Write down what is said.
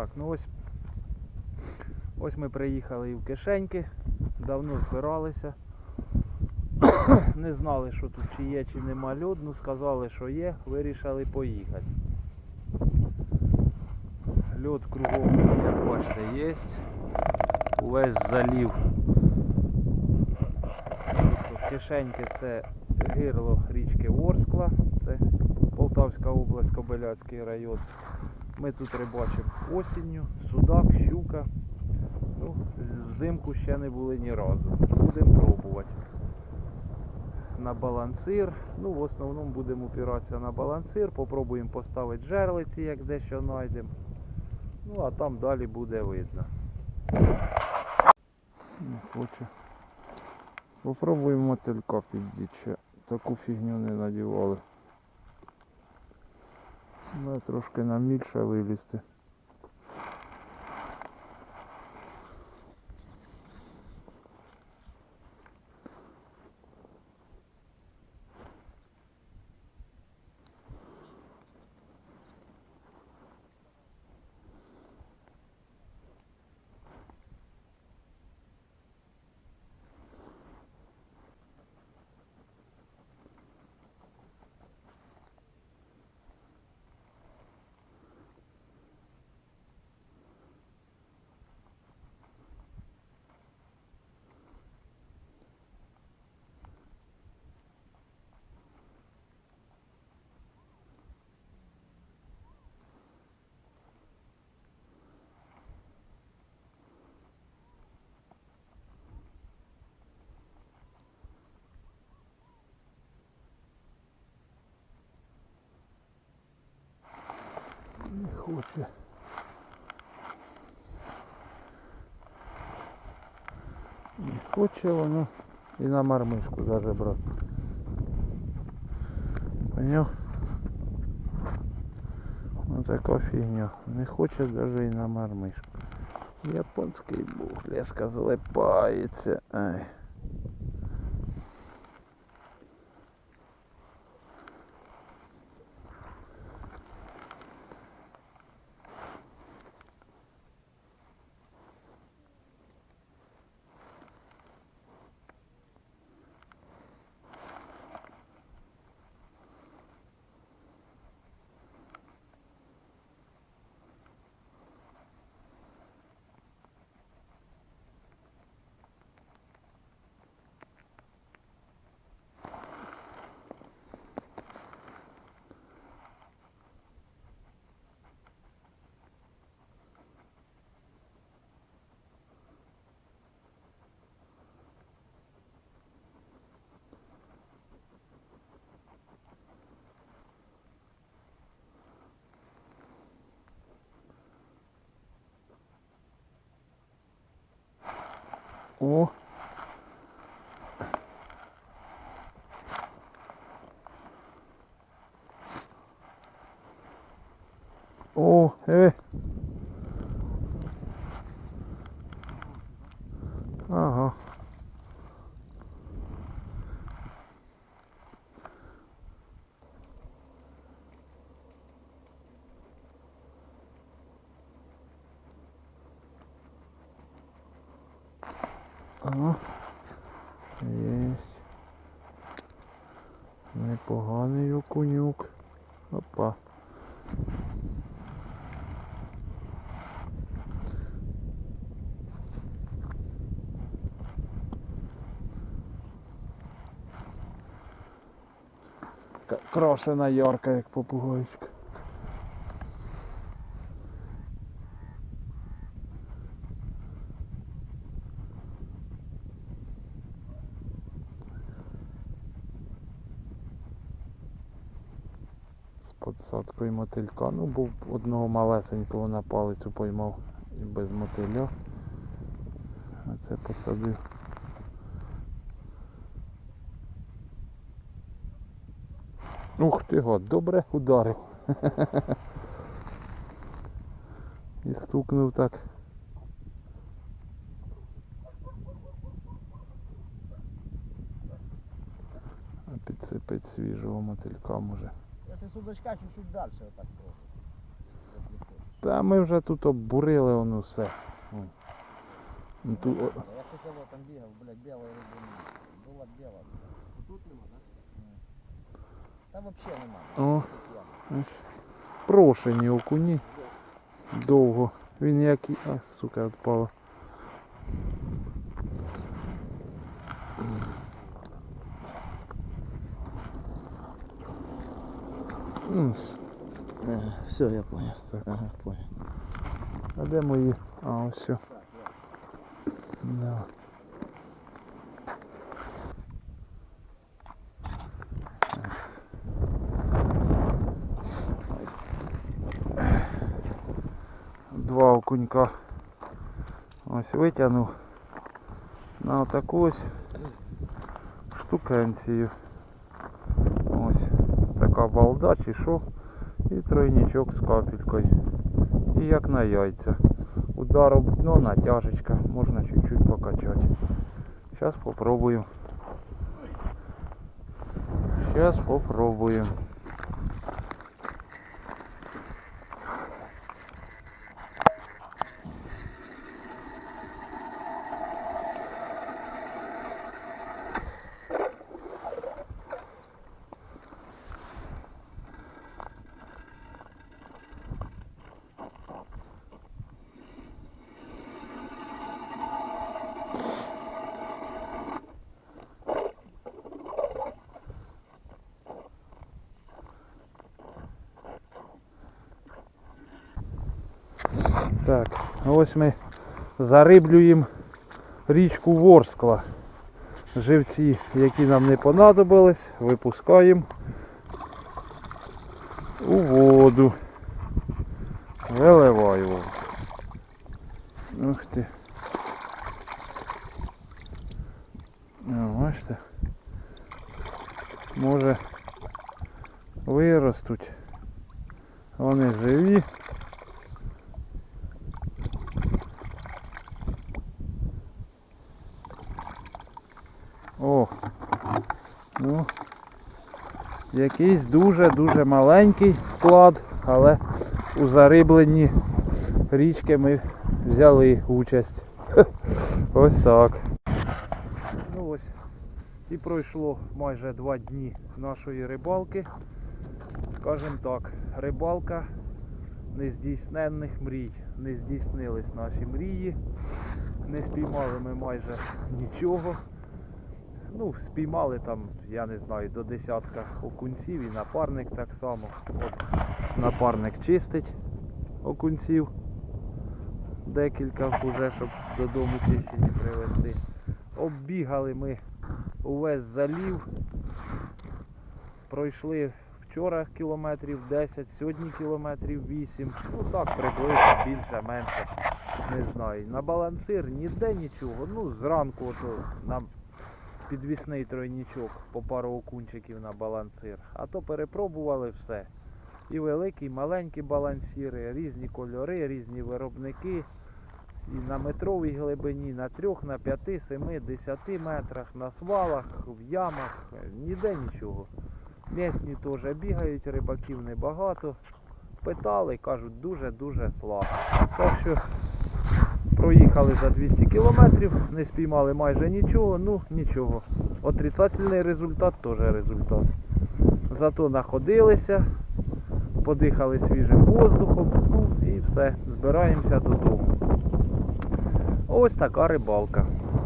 Так, ну ось. Ось ми приїхали і в кишеньки. Давно збиралися. Не знали, що тут чи є, чи нема льод. Ну сказали, що є, вирішили поїхати. Льод кругом, як бачите, є. Увесь залів. Тобто Кишеньки це гирло річки Ворскла, це Полтавська область, Кобиляцький район. Ми тут рибачимо осінню, судак, щука. Ну, взимку ще не були ні разу. Будемо пробувати. На балансир. Ну, в основному будемо опиратися на балансир. Попробуємо поставити жерлиці, як дещо знайдемо. Ну, а там далі буде видно. Не хоче. Попробуємо мотилька піддіти. Таку фігню не надівали. Ну, трошки нам більше вилізти. Не хоче. Не хоче воно і на мармишку даже брат. Поняв? Ну така фігня. Не хоче даже і на мармишку. Японський бух, леска злипається. Ай. О. О, е. Ага. Ага. Єсть. Непоганий окунюк. Опа. Крошена ярка, як попугайська. з подсадкою мотилька. Ну, був одного малесенького на палицю поймав і без мотиля. А це посадив. Ух ти гад, добре ударив. І стукнув так. А підсипить свіжого мотилька може. Если судачка чуть-чуть дальше, вот так просто. Та ми вже тут оббурили воно все. О. Ну, Тут, Я хотел там бегал, блядь, белая рыба. не- Была белая. Тут нема, да? Там вообще нема. О. прошені окуні. Довго. Він як і. А, сука, відпало. Ну, все, я понял. Так. Ага, понял. А де мої? А, ось. все. Да. Два окунька. Ось витягнув на отаку ось штукенцію. Така балда чи що. І тройничок з капелькою. І як на яйця. Удар об дно, натяжечка, можна чуть-чуть покачати. Сейчас попробуем. Сейчас попробуем. Так, ось ми зариблюємо річку Ворскла. Живці, які нам не понадобились, випускаємо у воду. Виливаю. Ух ти. Бачите? Може виростуть. Вони живі. О, ну, якийсь дуже-дуже маленький вклад, але у зарибленні річки ми взяли участь. Ось так. Ну ось. І пройшло майже два дні нашої рибалки. Скажем так, рибалка нездійсненних мрій. Не здійснились наші мрії. Не спіймали ми майже нічого. Ну, спіймали там, я не знаю, до десятка окунців і напарник так само. От напарник чистить окунців. Декілька вже, щоб додому чищені привезти. Оббігали ми увесь залів. Пройшли вчора кілометрів 10, сьогодні кілометрів 8. Ну так, приблизно більше, менше. Не знаю. На балансир ніде нічого. Ну, зранку ото нам підвісний тройнічок по пару окунчиків на балансир. А то перепробували все. І великі, і маленькі балансіри, різні кольори, різні виробники. І на метровій глибині, на 3, на 5, 7, 10 метрах, на свалах, в ямах, ніде нічого. Місні теж бігають, рибаків небагато. Питали, кажуть, дуже-дуже слабо. Так що проїхали за 200 кілометрів, не спіймали майже нічого, ну нічого. Отрицательний результат теж результат. Зато находилися, подихали свіжим воздухом, ну і все, збираємося додому. Ось така рибалка.